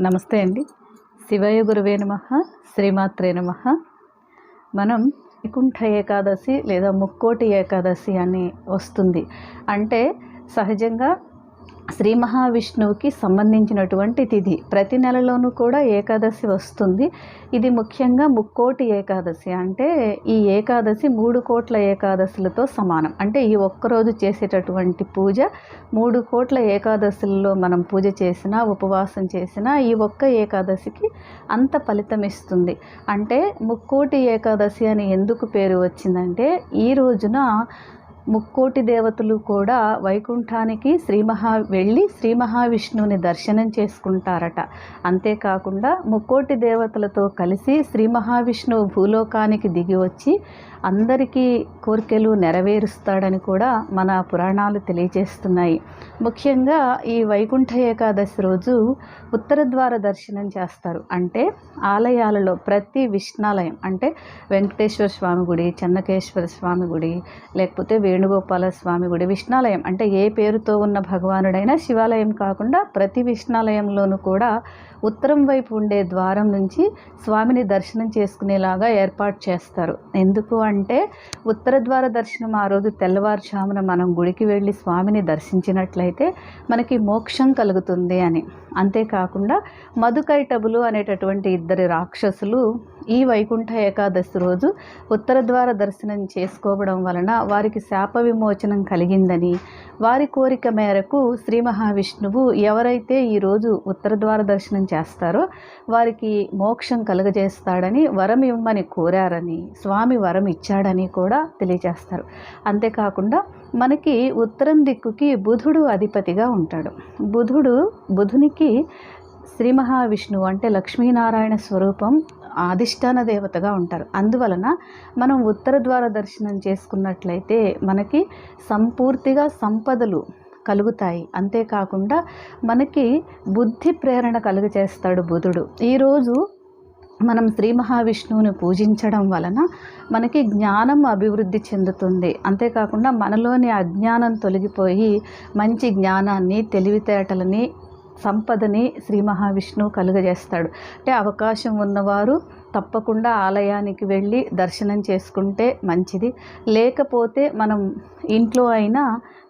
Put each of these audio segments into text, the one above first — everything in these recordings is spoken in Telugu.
నమస్తే అండి. శివయ గురువే నమ శ్రీమాత్రే నమ. మనం వైకుంఠ ఏకాదశి లేదా ముక్కోటి ఏకాదశి అని వస్తుంది. అంటే సహజంగా శ్రీ మహావిష్ణువుకి సంబంధించినటువంటి తిథి. ప్రతి నెలలోనూ కూడా ఏకాదశి వస్తుంది. ఇది ముఖ్యంగా ముక్కోటి ఏకాదశి అంటే ఈ ఏకాదశి మూడు కోట్ల ఏకాదశులతో సమానం. అంటే ఈ ఒక్కరోజు చేసేటటువంటి పూజ మూడు కోట్ల ఏకాదశుల్లో మనం పూజ చేసినా ఉపవాసం చేసినా ఈ ఒక్క ఏకాదశికి అంత ఫలితం ఇస్తుంది. అంటే ముక్కోటి ఏకాదశి అని ఎందుకు పేరు వచ్చిందంటే ఈ రోజున ముక్కోటి దేవతలు కూడా వైకుంఠానికి శ్రీ మహా వెళ్ళి శ్రీ మహావిష్ణువుని దర్శనం చేసుకుంటారట. అంతేకాకుండా ముక్కోటి దేవతలతో కలిసి శ్రీ మహావిష్ణువు భూలోకానికి దిగి వచ్చి అందరికీ కోరికలు నెరవేరుస్తాడని కూడా మన పురాణాలు తెలియజేస్తున్నాయి. ముఖ్యంగా ఈ వైకుంఠ ఏకాదశి రోజు ఉత్తర ద్వార దర్శనం చేస్తారు. అంటే ఆలయాలలో ప్రతి విష్ణాలయం అంటే వెంకటేశ్వర స్వామి గుడి చెన్నకేశ్వర స్వామి గుడి లేకపోతే వేణుగోపాల స్వామి గుడి విష్ణాలయం. అంటే ఏ పేరుతో ఉన్న భగవానుడైనా శివాలయం కాకుండా ప్రతి విష్ణాలయంలోనూ కూడా ఉత్తరం వైపు ఉండే ద్వారం నుంచి స్వామిని దర్శనం చేసుకునేలాగా ఏర్పాటు చేస్తారు. ఎందుకు అంటే ఉత్తర ద్వార దర్శనం ఆ రోజు తెల్లవారుజామున మనం గుడికి వెళ్ళి స్వామిని దర్శించినట్లయితే మనకి మోక్షం కలుగుతుంది అని. అంతేకాకుండా మధుకైటబులు అనేటటువంటి ఇద్దరు రాక్షసులు ఈ వైకుంఠ ఏకాదశి రోజు ఉత్తర ద్వార దర్శనం చేసుకోవడం వలన వారికి శాప విమోచనం కలిగిందని వారి కోరిక మేరకు శ్రీ మహావిష్ణువు ఎవరైతే ఈరోజు ఉత్తర ద్వార దర్శనం చేస్తారో వారికి మోక్షం కలుగజేస్తాడని వరం ఇవ్వమని కోరారని స్వామి వరం ఇచ్చాడని కూడా తెలియజేస్తారు. అంతేకాకుండా మనకి ఉత్తరం దిక్కుకి బుధుడు అధిపతిగా ఉంటాడు. బుధుడు బుధునికి శ్రీ మహావిష్ణువు అంటే లక్ష్మీనారాయణ స్వరూపం అధిష్టాన దేవతగా ఉంటారు. అందువలన మనం ఉత్తర ద్వార దర్శనం చేసుకున్నట్లయితే మనకి సంపూర్తిగా సంపదలు కలుగుతాయి. అంతేకాకుండా మనకి బుద్ధి ప్రేరణ కలుగజేస్తాడు బుధుడు. ఈరోజు మనం శ్రీ మహావిష్ణువుని పూజించడం వలన మనకి జ్ఞానం అభివృద్ధి చెందుతుంది. అంతేకాకుండా మనలోని అజ్ఞానం తొలగిపోయి మంచి జ్ఞానాన్ని తెలివితేటలని సంపదని శ్రీ మహావిష్ణువు కలుగజేస్తాడు. అంటే అవకాశం ఉన్నవారు తప్పకుండా ఆలయానికి వెళ్ళి దర్శనం చేసుకుంటే మంచిది. లేకపోతే మనం ఇంట్లో అయినా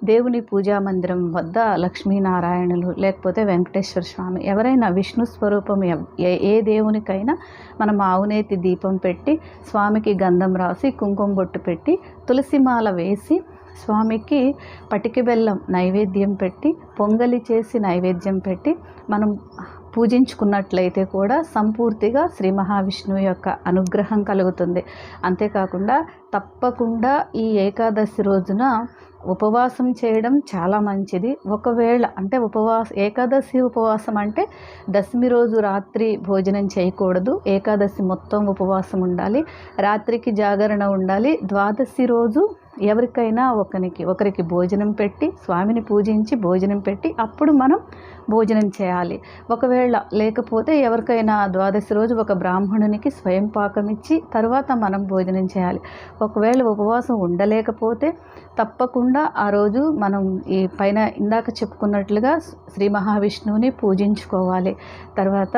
దేవుని పూజా మందిరం వద్ద లక్ష్మీనారాయణులు లేకపోతే వెంకటేశ్వర స్వామి ఎవరైనా విష్ణు స్వరూపం ఏ ఏ దేవునికైనా మనం ఆవునేతి దీపం పెట్టి స్వామికి గంధం రాసి కుంకుమ బొట్టు పెట్టి తులసిమాల వేసి స్వామికి పటికి బెల్లం నైవేద్యం పెట్టి పొంగలి చేసి నైవేద్యం పెట్టి మనం పూజించుకున్నట్లయితే కూడా సంపూర్తిగా శ్రీ మహావిష్ణువు యొక్క అనుగ్రహం కలుగుతుంది. అంతేకాకుండా తప్పకుండా ఈ ఏకాదశి రోజున ఉపవాసం చేయడం చాలా మంచిది. ఒకవేళ అంటే ఉపవాస ఏకాదశి ఉపవాసం అంటే దశమి రోజు రాత్రి భోజనం చేయకూడదు. ఏకాదశి మొత్తం ఉపవాసం ఉండాలి. రాత్రికి జాగరణ ఉండాలి. ద్వాదశి రోజు ఎవరికైనా ఒకరికి ఒకరికి భోజనం పెట్టి స్వామిని పూజించి భోజనం పెట్టి అప్పుడు మనం భోజనం చేయాలి. ఒకవేళ లేకపోతే ఎవరికైనా ద్వాదశి రోజు ఒక బ్రాహ్మణునికి స్వయం పాకం ఇచ్చి తర్వాత మనం భోజనం చేయాలి. ఒకవేళ ఉపవాసం ఉండలేకపోతే తప్పకుండా ఆ రోజు మనం ఈ పైన ఇందాక చెప్పుకున్నట్లుగా శ్రీ మహావిష్ణువుని పూజించుకోవాలి. తర్వాత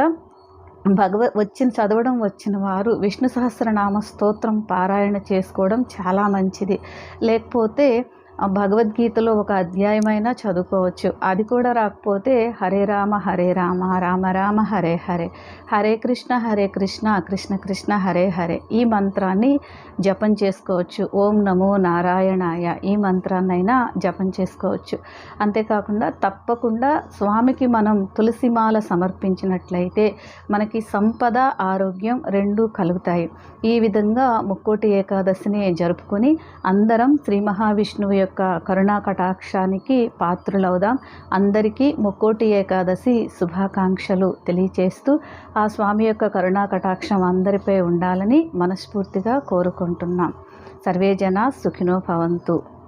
భగవ వచ్చిన చదవడం వచ్చిన వారు విష్ణు సహస్రనామ స్తోత్రం పారాయణ చేసుకోవడం చాలా మంచిది. లేకపోతే భగవద్గీతలో ఒక అధ్యాయమైనా చదువుకోవచ్చు. అది కూడా రాకపోతే హరే రామ హరే రామ రామ రామ హరే హరే హరే కృష్ణ హరే కృష్ణ కృష్ణ కృష్ణ హరే హరే ఈ మంత్రాన్ని జపం చేసుకోవచ్చు. ఓం నమో నారాయణాయ ఈ మంత్రాన్నైనా జపం చేసుకోవచ్చు. అంతేకాకుండా తప్పకుండా స్వామికి మనం తులసిమాల సమర్పించినట్లయితే మనకి సంపద ఆరోగ్యం రెండూ కలుగుతాయి. ఈ విధంగా ముక్కోటి ఏకాదశిని జరుపుకొని అందరం శ్రీ మహావిష్ణువు యొక్క కరుణా కటాక్షానికి పాత్రులవుదాం. అందరికీ ముక్కోటి ఏకాదశి శుభాకాంక్షలు తెలియచేస్తూ ఆ స్వామి యొక్క కరుణా కటాక్షం అందరిపై ఉండాలని మనస్ఫూర్తిగా కోరుకుంటున్నాం. సర్వేజన సుఖినో భవంతు.